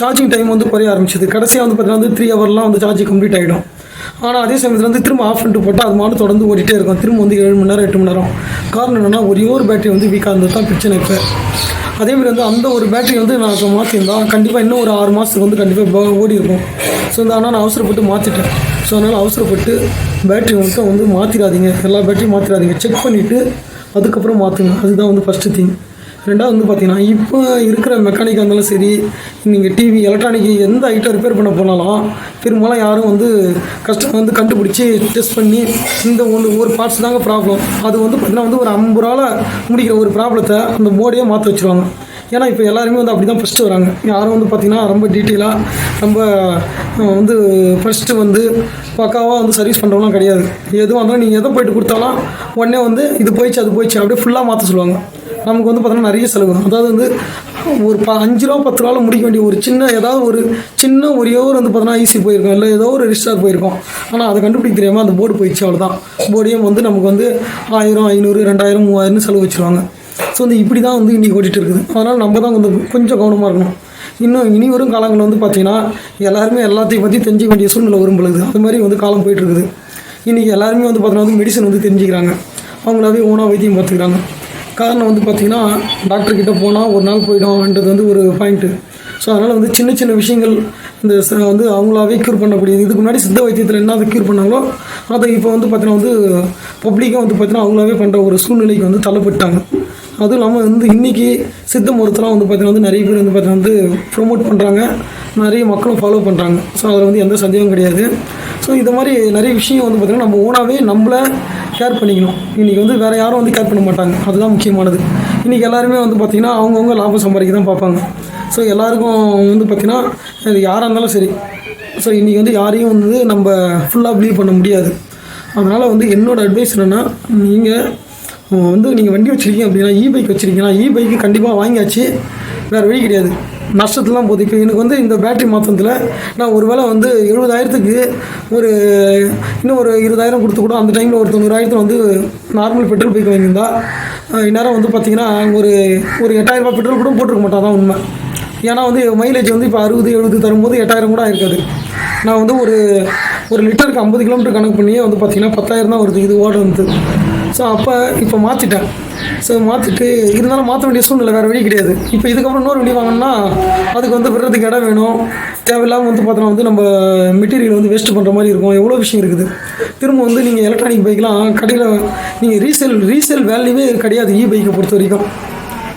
S1: சார்ஜிங் டைம் வந்து குறைய ஆரம்பிச்சது. கடைசியாக வந்து பார்த்தீங்கன்னா வந்து த்ரீ ஹவர்லாம் வந்து சார்ஜ் கம்ப்ளீட் ஆகிடும் ஆனால் அதே சமயத்தில் வந்து திரும்ப ஆஃப் பண்ணிட்டு போட்டால் அது மாட்டு தொடர்ந்து ஓடிட்டே இருக்கும். திரும்ப வந்து ஏழு மணி நேரம் எட்டு மணி நேரம். காரணம் என்னென்னா ஒரே ஒரு பேட்டரி வந்து வீக்காக இருந்தது தான் பிரச்சனை இப்போ. அதேமாதிரி வந்து அந்த ஒரு பேட்டரி வந்து நான் இப்போ மாற்றிருந்தா கண்டிப்பாக இன்னும் ஒரு ஆறு மாதத்துக்கு வந்து கண்டிப்பாக ஓடி இருக்கும். ஸோ இந்த ஆனால் நான் அவசரப்பட்டு மாற்றிட்டேன் ஸோ அதனால் அவசரப்பட்டு பேட்டரி மட்டும் வந்து மாற்றிடாதீங்க எல்லா பேட்டரியும் மாற்றிடாதீங்க செக் பண்ணிவிட்டு அதுக்கப்புறம் மாற்றுங்க அதுதான் வந்து ஃபஸ்ட்டு திங் ரெண்டாவது வந்து பார்த்தீங்கன்னா இப்போ இருக்கிற மெக்கானிக்காக இருந்தாலும் சரி நீங்கள் டிவி எலக்ட்ரானிக் எந்த ஐட்டம் ரிப்பேர் பண்ண போனாலும் பெரும்பாலும் யாரும் வந்து கஷ்டம் வந்து கண்டுபிடிச்சி டெஸ்ட் பண்ணி இந்த ஒன்று ஒரு பார்ட்ஸ் தாங்க ப்ராப்ளம் அது வந்து பார்த்திங்கன்னா வந்து ஒரு ஐம்பது ரூபாவில் முடிக்கிற ஒரு ப்ராப்ளத்தை அந்த போர்டையே மாற்ற வச்சுருவாங்க. ஏன்னா இப்போ எல்லாருமே வந்து அப்படி தான் ஃபஸ்ட்டு வராங்க. யாரும் வந்து பார்த்திங்கன்னா ரொம்ப டீட்டெயிலாக ரொம்ப வந்து ஃபஸ்ட்டு வந்து பக்காவாக வந்து சர்வீஸ் பண்ணுறவங்களாம் கிடையாது. எதுவும் வந்தாலும் நீங்கள் எதை போயிட்டு கொடுத்தாலும் உடனே வந்து இது போயிடுச்சு அது போயிடுச்சு அப்படியே ஃபுல்லாக மாற்ற சொல்லுவாங்க. நமக்கு வந்து பார்த்தோன்னா நிறைய செலவு அதாவது வந்து ஒரு ப அஞ்சு ரூபா பத்து ரூபாவில் முடிக்க வேண்டிய ஒரு சின்ன ஏதாவது ஒரு சின்ன ஒரே ஒரு வந்து பார்த்தோன்னா ஈஸி போயிருக்கோம். இல்லை ஏதோ ஒரு ரிஸ்டார் போயிருக்கோம். ஆனால் அதை கண்டுபிடிக்க தெரியாமல் அந்த போர்டு போயிடுச்சு அவ்வளோதான் போர்டையும் வந்து நமக்கு வந்து ஆயிரம் ஐநூறு ரெண்டாயிரம் மூவாயிரம்னு செலவு வச்சுருவாங்க. ஸோ வந்து இப்படி தான் வந்து இன்றைக்கி ஓடிட்டு இருக்குது. அதனால் நம்ம தான் வந்து கொஞ்சம் கவனமாக இருக்கணும். இன்னும் இனி வரும் காலங்களில் வந்து பார்த்திங்கன்னா எல்லாருமே எல்லாத்தையும் பற்றி தெரிஞ்சிக்க வேண்டிய சூழ்நிலை வரும் பொழுது அது மாதிரி வந்து காலம் போயிட்டு இருக்குது. இன்றைக்கி எல்லாருமே வந்து பார்த்தோன்னா வந்து மெடிசன் வந்து தெரிஞ்சுக்கிறாங்க. அவங்களாவே ஓனாக வைத்தியம் பார்த்துக்கிறாங்க. காரணம் வந்து பார்த்திங்கன்னா டாக்டர் கிட்ட போனால் ஒரு நாள் போயிடும்ன்றது வந்து ஒரு பாயிண்ட்டு ஸோ அதனால் வந்து சின்ன சின்ன விஷயங்கள் இந்த வந்து அவங்களாவே க்யூர் பண்ணக்கூடியது. இதுக்கு முன்னாடி சித்த வைத்தியத்தில் என்ன அதை க்யூர் பண்ணாங்களோ அதை இப்போ வந்து பார்த்தீங்கன்னா வந்து பப்ளிக்காக வந்து பார்த்தீங்கன்னா அவங்களாவே பண்ணுற ஒரு சூழ்நிலைக்கு வந்து தள்ளப்பட்டாங்க. அதுவும் இல்லாமல் வந்து இன்றைக்கி சித்த மருத்துவலாம் வந்து பார்த்தீங்கன்னா வந்து நிறைய பேர் வந்து பார்த்தீங்கன்னா வந்து ப்ரொமோட் பண்ணுறாங்க நிறைய மக்களும் ஃபாலோ பண்ணுறாங்க ஸோ அதில் வந்து எந்த சந்தேகம் கிடையாது. ஸோ இது மாதிரி நிறைய விஷயம் வந்து பார்த்திங்கன்னா நம்ம ஓனாகவே நம்மளை கேர் பண்ணிக்கணும். இன்றைக்கி வந்து வேறு யாரும் வந்து கேர் பண்ண மாட்டாங்க. அதுதான் முக்கியமானது. இன்றைக்கி எல்லாருமே வந்து பார்த்திங்கன்னா அவங்கவுங்க லாபம் சம்பாதிக்க தான் பார்ப்பாங்க. ஸோ எல்லாருக்கும் வந்து பார்த்திங்கன்னா இது யாராக இருந்தாலும் சரி. ஸோ இன்றைக்கி வந்து யாரையும் வந்து நம்ம ஃபுல்லாக பிலீவ் பண்ண முடியாது. அதனால் வந்து என்னோடய அட்வைஸ் என்னென்னா நீங்கள் வந்து நீங்கள் வண்டி வச்சுருக்கீங்க அப்படின்னா இ பைக் வச்சுருக்கீங்கன்னா இ பைக்கு கண்டிப்பாக வாங்கியாச்சு. வேறு வழி கிடையாது. நஷ்டத்துலாம் போகுது இப்போ எனக்கு வந்து இந்த பேட்டரி மாற்றத்தில் நான் ஒரு வேளை வந்து எழுபதாயிரத்துக்கு ஒரு இன்னும் ஒரு இருபதாயிரம் கொடுத்து கூட அந்த டைமில் ஒரு தொண்ணூறாயிரத்தில் வந்து நார்மல் பெட்ரோல் பைக் வாங்கியிருந்தா இந்நேரம் வந்து பார்த்திங்கன்னா ஒரு ஒரு எட்டாயிரரூபா பெட்ரோல் கூட போட்டிருக்க மாட்டான். தான் உண்மை. ஏன்னா வந்து மைலேஜ் வந்து இப்போ அறுபது எழுபது தரும்போது எட்டாயிரம் கூட ஆயிருக்காது. நான் வந்து ஒரு ஒரு லிட்டருக்கு ஐம்பது கிலோமீட்டர் கணக்கு பண்ணியே வந்து பார்த்திங்கன்னா பத்தாயிரம் தான் வருது. இது ஓடுறது. ஸோ அப்போ இப்போ மாற்றிட்டேன் ஸோ மாற்றிட்டு இருந்தாலும் மாற்ற வேண்டிய சூழ்நிலை வேறு வழி கிடையாது. இப்போ இதுக்கப்புறம் இன்னொரு வண்டி வாங்கினோம்னா அதுக்கு வந்து விடுறதுக்கு இடம் வேணும். தேவையில்லாமல் வந்து பார்த்தோன்னா வந்து நம்ம மெட்டீரியல் வந்து வேஸ்ட் பண்ணுற மாதிரி இருக்கும். எவ்வளோ விஷயம் இருக்குது. திரும்ப வந்து நீங்கள் எலக்ட்ரானிக் பைக்லாம் கடையில் நீங்கள் ரீசேல் ரீசேல் வேல்யூவே கிடையாது இ பைக்கை பொறுத்த வரைக்கும்.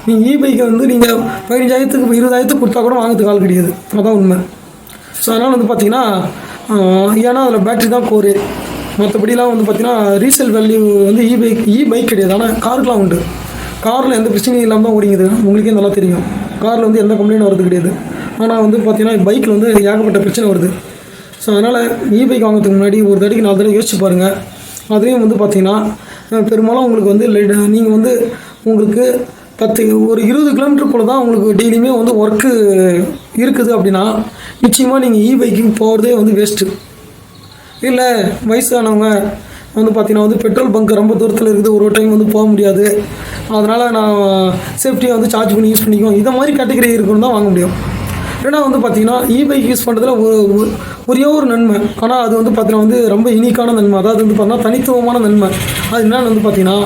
S1: நீங்கள் இ பைக்கை வந்து நீங்கள் பதினஞ்சாயிரத்துக்கு இருபதாயிரத்துக்கு கொடுத்தா கூட வாங்கிறதுக்கு ஆள் கிடையாது. அதான் உண்மை. ஸோ அதனால் வந்து பார்த்தீங்கன்னா ஏன்னா அதில் பேட்டரி தான் கோரு மற்றபடிலாம் வந்து பார்த்தீங்கன்னா ரீசேல் வேல்யூ வந்து இ பைக் இ பைக் கிடையாது ஆனால் காருக்குலாம் உண்டு. காரில் எந்த பிரச்சனையும் இல்லாமல் தான் ஓடிங்குது உங்களுக்கே நல்லா தெரியும். காரில் வந்து எந்த கம்ப்ளைண்ட் வரது கிடையாது. ஆனால் வந்து பார்த்தீங்கன்னா பைக்கில் வந்து ஏகப்பட்ட பிரச்சனை வருது. ஸோ அதனால் இ பைக் வாங்குறதுக்கு முன்னாடி ஒரு தடவைக்கு நாலு தடவை யோசிச்சு பாருங்கள் அதுலேயும் வந்து பார்த்தீங்கன்னா பெரும்பாலும் உங்களுக்கு வந்து நீங்கள் வந்து உங்களுக்கு பத்து ஒரு இருபது கிலோமீட்டர் போல தான் உங்களுக்கு டெய்லியுமே வந்து ஒர்க்கு இருக்குது அப்படின்னா நிச்சயமாக நீங்கள் இ பைக்கிங் போகிறதே வந்து வேஸ்ட்டு இல்லை வயசானவங்க வந்து பார்த்தீங்கன்னா வந்து பெட்ரோல் பங்க் ரொம்ப தூரத்தில் இருக்குது ஒரு டைம் வந்து போக முடியாது. அதனால் நான் சேஃப்டியாக வந்து சார்ஜ் பண்ணி யூஸ் பண்ணிக்குவோம் இதை மாதிரி கேட்டகரி இருக்குன்னு தான் வாங்க முடியும். ரெண்டாவது வந்து பார்த்திங்கன்னா இபைக் யூஸ் பண்ணுறதுல ஒரு ஒரே ஒரு நன்மை. ஆனால் அது வந்து பார்த்தீங்கன்னா வந்து ரொம்ப யூனிக்கான நன்மை. அதாவது வந்து பார்த்தீங்கன்னா தனித்துவமான நன்மை. அது என்னென்னு வந்து பார்த்தீங்கன்னா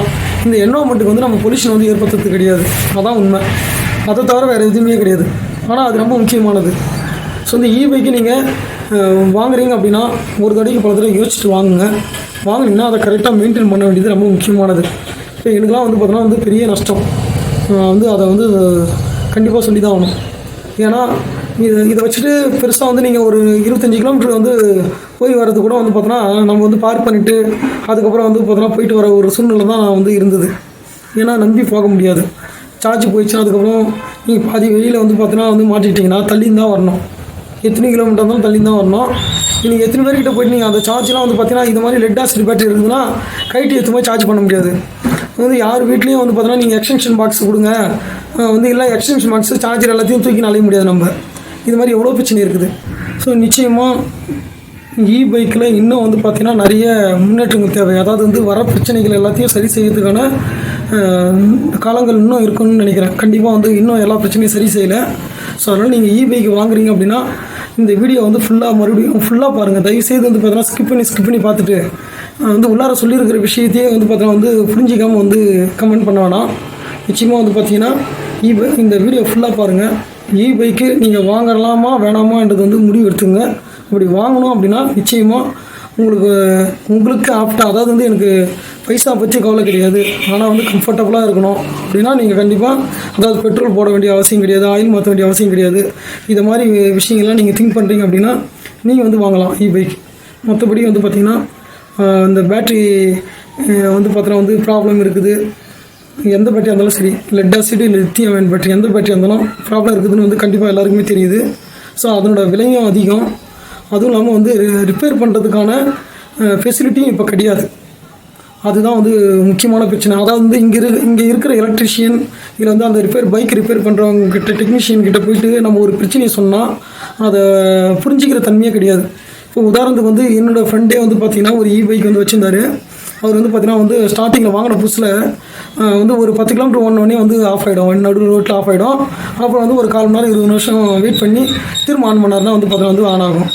S1: இந்த என்வரான்மெண்ட்டுக்கு வந்து நம்ம பொல்யூஷன் வந்து ஏற்படுத்துறது கிடையாது. அதான் உண்மை. அதை தவிர வேறு எதுவுமே கிடையாது. ஆனால் அது ரொம்ப முக்கியமானது. ஸோ இந்த இபைக்கு நீங்கள் வாங்குறீங்க அப்படின்னா ஒரு தடவைக்கு பல தடவை யோசிச்சுட்டு வாங்குங்க. வாங்கினீங்கன்னா அதை கரெக்டாக மெயின்டைன் பண்ண வேண்டியது ரொம்ப முக்கியமானது. இப்போ எனக்குலாம் வந்து பார்த்தோன்னா வந்து பெரிய நஷ்டம். வந்து அதை வந்து கண்டிப்பாக சொல்லி தான் ஆகணும். ஏன்னா இது இதை வச்சுட்டு பெருசாக வந்து நீங்கள் ஒரு இருபத்தஞ்சி கிலோமீட்டர் வந்து போய் வர்றது கூட வந்து பார்த்தோன்னா நம்ம வந்து பார்க் பண்ணிவிட்டு அதுக்கப்புறம் வந்து பார்த்தோன்னா போயிட்டு வர ஒரு சூழ்நிலை தான் வந்து இருந்தது. ஏன்னா நம்பி போக முடியாது. சார்ஜ் போயிடுச்சுன்னா அதுக்கப்புறம் நீங்கள் பாதி வெளியில் வந்து பார்த்தோன்னா வந்து மாட்டிக்கிட்டிங்கன்னா தள்ளின்னு தான் வரணும். எத்தனை கிலோமீட்டர் இருந்தாலும் தள்ளி தான் வரணும். நீங்கள் எத்தனை பேர்கிட்ட போயிட்டு நீங்கள் அந்த சார்ஜ்லாம் வந்து பார்த்தீங்கன்னா இது மாதிரி லெட் ஆசிட் பேட்டரி இருக்குதுன்னா கைட்டு எத்தனை போய் சார்ஜ் பண்ண முடியாது. வந்து யார் வீட்லேயும் வந்து பார்த்தீங்கன்னா நீங்கள் எக்ஸ்டென்ஷன் பாக்ஸ் கொடுங்க. வந்து இல்லை எக்ஸ்டென்ஷன் பாக்ஸ் சார்ஜர் எல்லாத்தையும் தூக்கி நலைய முடியாது நம்ம. இது மாதிரி எவ்வளோ பிரச்சனை இருக்குது. ஸோ நிச்சயமாக இ பைக்கில் இன்னும் வந்து பார்த்திங்கன்னா நிறைய முன்னேற்றங்கள் தேவை. அதாவது வந்து வர பிரச்சனைகள் எல்லாத்தையும் சரி செய்யறதுக்கான காலங்கள் இன்னும் இருக்குன்னு நினைக்கிறேன். கண்டிப்பாக வந்து இன்னும் எல்லா பிரச்சனையும் சரி செய்யலை. ஸோ அதனால் நீங்கள் இ பைக் வாங்குறீங்க அப்படின்னா இந்த வீடியோ வந்து ஃபுல்லாக மறுபடியும் ஃபுல்லாக பாருங்கள் தயவுசெய்து வந்து பார்த்தோன்னா ஸ்கிப் பண்ணி ஸ்கிப் பண்ணி பார்த்துட்டு வந்து உள்ளார சொல்லியிருக்கிற விஷயத்தையே வந்து பார்த்தோன்னா வந்து புரிஞ்சிக்காமல் வந்து கமெண்ட் பண்ண வேணாம். நிச்சயமாக வந்து பார்த்தீங்கன்னா இ இந்த வீடியோ ஃபுல்லாக பாருங்கள் இ பைக்கு நீங்கள் வாங்கலாமா வேணாமான்றது வந்து முடிவு எடுத்துங்க அப்படி வாங்கணும் அப்படின்னா நிச்சயமாக உங்களுக்கு உங்களுக்கு ஆப்டா அதாவது வந்து எனக்கு பைசா பற்றி கவலை கிடையாது. ஆனால் வந்து கம்ஃபர்டபுளாக இருக்கணும். அப்படின்னா நீங்கள் கண்டிப்பாக அதாவது பெட்ரோல் போட வேண்டிய அவசியம் கிடையாது ஆயில் மாற்ற வேண்டிய அவசியம் கிடையாது. இது மாதிரி விஷயங்கள்லாம் நீங்கள் திங்க் பண்ணுறீங்க அப்படின்னா நீங்கள் வந்து வாங்கலாம் இ பைக் மற்றபடி வந்து பார்த்திங்கன்னா இந்த பேட்ரி வந்து பார்த்தோன்னா வந்து ப்ராப்ளம் இருக்குது. எந்த பேட்டரியாக இருந்தாலும் சரி லெட் ஆசிட் இல்லை லித்தியம் அயன் பேட்டரி எந்த பேட்டரியாக இருந்தாலும் ப்ராப்ளம் இருக்குதுன்னு வந்து கண்டிப்பாக எல்லாருக்குமே தெரியுது. ஸோ அதனோட விலையும் அதிகம். அதுவும் இல்லாமல் வந்து ரிப்பேர் பண்ணுறதுக்கான ஃபெசிலிட்டியும் இப்போ கிடையாது. அதுதான் வந்து முக்கியமான பிரச்சனை. அதாவது வந்து இங்கே இரு இங்கே இருக்கிற எலக்ட்ரிஷியன் இதில் வந்து அந்த ரிப்பேர் பைக் ரிப்பேர் பண்ணுறவங்க கிட்ட டெக்னீஷியன் கிட்ட போயிட்டு நம்ம ஒரு பிரச்சனையை சொன்னால் அதை புரிஞ்சிக்கிற தன்மையே கிடையாது. இப்போ உதாரணத்துக்கு வந்து என்னோடய ஃப்ரெண்டே வந்து பார்த்திங்கன்னா ஒரு இ பைக் வந்து வச்சுருந்தாரு. அவர் வந்து பார்த்தீங்கன்னா வந்து ஸ்டார்டிங்கில் வாங்கின புதுசில் வந்து ஒரு பத்து கிலோமீட்டர் ஓடினோடனே வந்து ஆஃப் ஆகிடும் நடு ரோட்டில் ஆஃப் ஆகிடும் அப்புறம் வந்து ஒரு கால் மணி நேரம் இருபது நிமிஷம் வெயிட் பண்ணி திரும்ப ஆன் பண்ணாருன்னா வந்து பார்த்தீங்கன்னா வந்து ஆன் ஆகும்.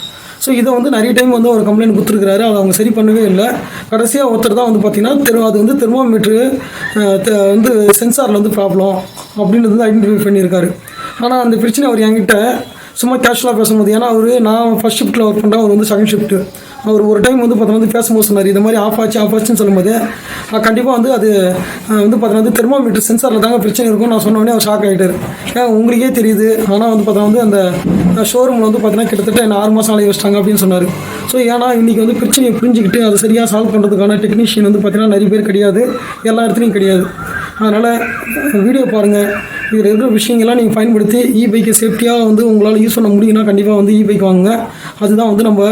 S1: ஸோ இதை வந்து நிறைய டைம் வந்து ஒரு கம்ப்ளைண்ட் கொடுத்துருக்காரு அதை அவங்க சரி பண்ணவே இல்லை. கடைசியாக ஒருத்தர் தான் வந்து பார்த்தீங்கன்னா தெரு அது வந்து தெர்மோமீட்ரு வந்து சென்சாரில் வந்து ப்ராப்ளம் அப்படின்றது வந்து ஐடென்டிஃபை பண்ணியிருக்காரு. ஆனால் அந்த பிரச்சனை அவர் என்கிட்ட சும்மா கேஷுவலாக பேசும்போது ஏன்னா அவர் நான் ஃபஸ்ட் ஷிஃப்ட்டில் ஒர்க் பண்ணுறேன் அவர் வந்து செகண்ட் ஷிஃப்ட்டு அவர் ஒரு டைம் வந்து பார்த்தா வந்து பேசும்போது சொன்னார். இது மாதிரி ஆஃப் ஆச்சு ஆஃப் ஆச்சுன்னு சொல்லும்போது கண்டிப்பாக வந்து அது வந்து பார்த்தோன்னா வந்து தெர்மோமீட்டர் சென்சாரில் தாங்க பிரச்சனை இருக்கும். நான் சொன்னோடனே அவர் ஷாக் ஆகிட்டார் ஏன் உங்களுக்கே தெரியுது. ஆனால் வந்து பார்த்தா வந்து அந்த ஷோரூமில் வந்து பார்த்தீங்கன்னா கிட்டத்தட்ட என்ன ஆறு மாதம் ஆலை வச்சிட்டாங்க அப்படின்னு சொன்னார். ஸோ ஏன்னா இன்றைக்கி வந்து பிரச்சனையை புரிஞ்சுக்கிட்டு அதை சரியாக சால்வ் பண்ணுறதுக்கான டெக்னீஷியன் வந்து பார்த்தீங்கன்னா நிறைய பேர் கிடையாது. எல்லா இடத்துலையும் கிடையாது. அதனால் வீடியோ பாருங்கள் இதில் இருக்கிற விஷயங்கள்லாம் நீங்கள் பயன்படுத்தி இ பைக்கை சேஃப்டியாக வந்து உங்களால் யூஸ் பண்ண முடியும்னா கண்டிப்பாக வந்து இ பைக் வாங்குங்க. அதுதான் வந்து நம்ம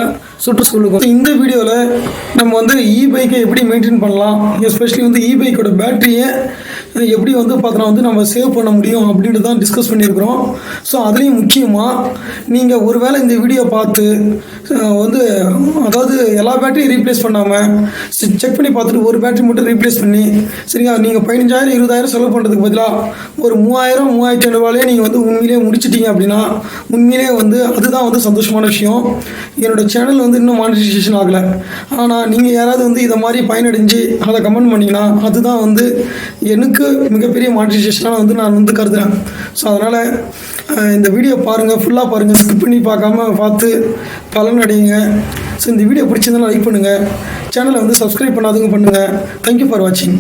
S1: சுற்றுச்சூழலுக்கு இந்த வீடியோவில் நம்ம வந்து இ பைக்கை எப்படி மெயின்டைன் பண்ணலாம்? எஸ்பெஷலி வந்து இ பைக்கோட பேட்டரியை எப்படி வந்து பார்த்தோன்னா வந்து நம்ம சேவ் பண்ண முடியும் அப்படின்ட்டு தான் டிஸ்கஸ் பண்ணியிருக்கிறோம். ஸோ அதுலேயும் முக்கியமாக நீங்கள் ஒருவேளை இந்த வீடியோ பார்த்து வந்து அதாவது எல்லா பேட்டரியும் ரீப்ளேஸ் பண்ணாமல் செக் பண்ணி பார்த்துட்டு ஒரு பேட்டரி மட்டும் ரீப்ளேஸ் பண்ணி சரிங்களா? நீங்கள் பதினஞ்சாயிரம் இருபதாயிரம் செலவு பண்ணுறதுக்கு பதிலாக ஒரு மூவாயிரம் ரெண்டாயிரம் மூவாயிரத்தி ஐநூறுவாலே நீங்கள் வந்து உண்மையிலேயே முடிச்சிட்டீங்க அப்படின்னா உண்மையிலேயே வந்து அதுதான் வந்து சந்தோஷமான விஷயம். என்னோட சேனல் வந்து இன்னும் மானிட்டைசேஷன் ஆகலை. ஆனால் நீங்கள் யாராவது வந்து இதை மாதிரி பயனடைஞ்சு அதை கமெண்ட் பண்ணிங்கன்னா அதுதான் வந்து எனக்கு மிகப்பெரிய மானிட்டைசேஷனாக வந்து நான் வந்து கருதுகிறேன் ஸோ அதனால் இந்த வீடியோ பாருங்கள் ஃபுல்லாக பாருங்கள் ஸ்கிப் பண்ணி பார்க்காம பார்த்து பலன் அடையுங்க ஸோ இந்த வீடியோ பிடிச்சிருந்தாலும் லைக் பண்ணுங்கள் சேனலை வந்து சப்ஸ்கிரைப் பண்ணாதவங்க பண்ணுங்கள் தேங்க்யூ ஃபார் வாட்சிங்